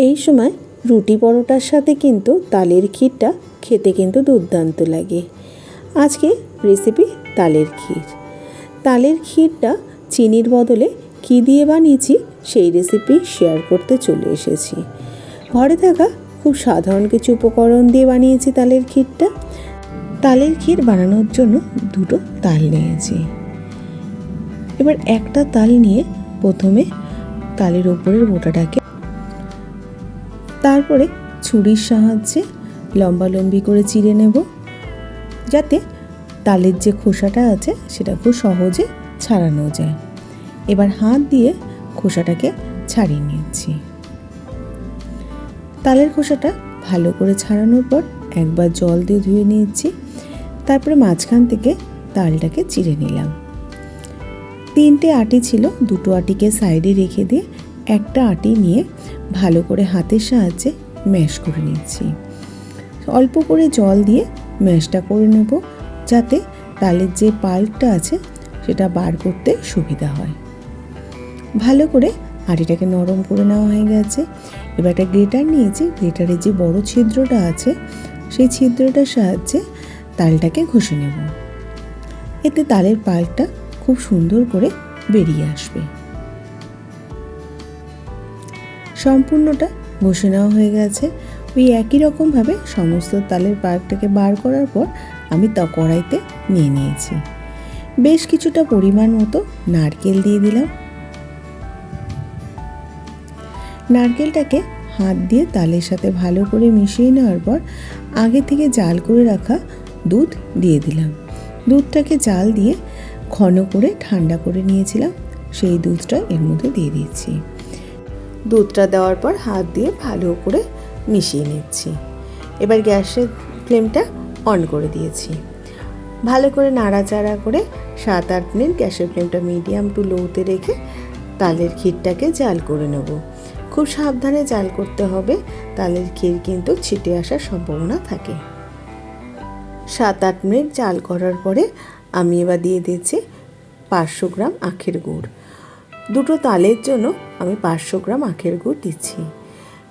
এই সময় রুটি পরোটার সাথে কিন্তু তালের ক্ষীরটা খেতে কিন্তু দুর্দান্ত লাগে। আজকে রেসিপি তালের ক্ষীর। তালের ক্ষীরটা চিনির বদলে কী দিয়ে বানিয়েছি সেই রেসিপি শেয়ার করতে চলে এসেছি। ঘরে থাকা খুব সাধারণ কিছু উপকরণ দিয়ে বানিয়েছি তালের ক্ষীরটা। তালের ক্ষীর বানানোর জন্য দুটো তাল নিয়েছি। এবার একটা তাল নিয়ে প্রথমে তালের ওপরের বোটাটাকে তারপরে ছুরির সাহায্যে লম্বালম্বি করে চিড়ে নেব, যাতে তালের যে খোসাটা আছে সেটা খুব সহজে ছাড়ানো যায়। এবার হাত দিয়ে খোসাটাকে ছাড়িয়ে নিচ্ছি। তালের খোসাটা ভালো করে ছাড়ানোর পর একবার জল দিয়ে ধুয়ে নিয়েছি, তারপরে মাঝখান থেকে তালটাকে চিড়ে নিলাম। তিনটে আটি ছিল, দুটো আটিকে সাইডে রেখে দিয়ে একটা আটি নিয়ে ভালো করে হাতের সাহায্যে ম্যাশ করে নিচ্ছি অল্প করে জল দিয়ে ম্যাশটা করে নেব যাতে তালের যে পাল্পটা আছে সেটা বার করতে সুবিধা হয়। ভালো করে আটিটাকে নরম করে নেওয়া হয়ে গেছে। এবার একটা গ্রেটার নিয়েছি। গ্রেটারের যে বড় ছিদ্রটা আছে, সেই ছিদ্রটার সাহায্যে তালটাকে ঘষে নেব। এতে তালের পাল্পটা খুব সুন্দর করে বেরিয়ে আসবে। সম্পূর্ণটা ঘষে নেওয়া হয়ে গেছে। ওই একই রকমভাবে সমস্ত তালের পার্কটাকে বার করার পর আমি তা কড়াইতে নিয়ে নিয়েছি। বেশ কিছুটা পরিমাণ মতো নারকেল দিয়ে দিলাম। নারকেলটাকে হাত দিয়ে তালের সাথে ভালো করে মিশিয়ে নেওয়ার পর আগে থেকে জাল করে রাখা দুধ দিয়ে দিলাম। দুধটাকে জাল দিয়ে ঘন করে ঠান্ডা করে নিয়েছিলাম। সেই দুধটা এর মধ্যে দিয়ে দিচ্ছি দুধটা দেওয়ার পর হাত দিয়ে ভালো করে মিশিয়ে নিচ্ছি। এবার গ্যাসের ফ্লেমটা অন করে দিয়েছি। ভালো করে নাড়াচাড়া করে সাত আট মিনিট গ্যাসের ফ্লেমটা মিডিয়াম টু লোতে রেখে তালের ক্ষীরটাকে জাল করে নেব। খুব সাবধানে জাল করতে হবে, তালের ক্ষীর কিন্তু ছিটে আসার সম্ভাবনা থাকে। সাত আট মিনিট জাল করার পরে আমি এবার দিয়ে দিচ্ছি পাঁচশো গ্রাম আখের গুড়। দুটো তালের জন্য আমি পাঁচশো গ্রাম আখের গুড় দিচ্ছি।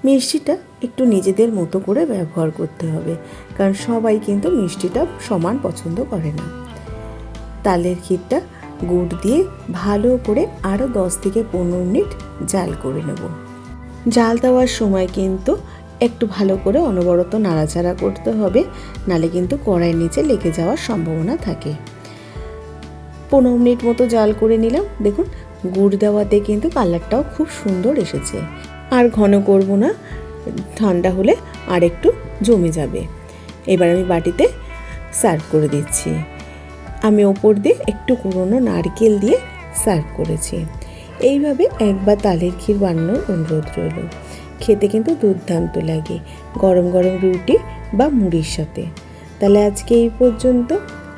মিষ্টিটা একটু নিজেদের মতো করে ব্যবহার করতে হবে, কারণ সবাই কিন্তু মিষ্টিটা সমান পছন্দ করে না। তালের ক্ষীরটা গুড় দিয়ে ভালো করে আরও দশ থেকে পনেরো মিনিট জাল করে নেব। জাল দেওয়ার সময় কিন্তু একটু ভালো করে অনবরত নাড়াচাড়া করতে হবে, নালে কিন্তু কড়াইয়ের নিচে লেগে যাওয়ার সম্ভাবনা থাকে। পনেরো মিনিট মতো জাল করে নিলাম। দেখুন গুড় দেওয়াতে কিন্তু কালারটাও খুব সুন্দর এসেছে। আর ঘন করব না, ঠান্ডা হলে আর একটু জমে যাবে। এবার আমি বাটিতে সার্ভ করে দিচ্ছি। আমি ওপর দিয়ে একটু কুড়োনো নারকেল দিয়ে সার্ভ করেছি। এইভাবে একবার তালের ক্ষীর বানানোর অনুরোধ রইল। খেতে কিন্তু দুর্দান্ত লাগে, গরম গরম রুটি বা মুড়ির সাথে। তাহলে আজকে এই পর্যন্ত।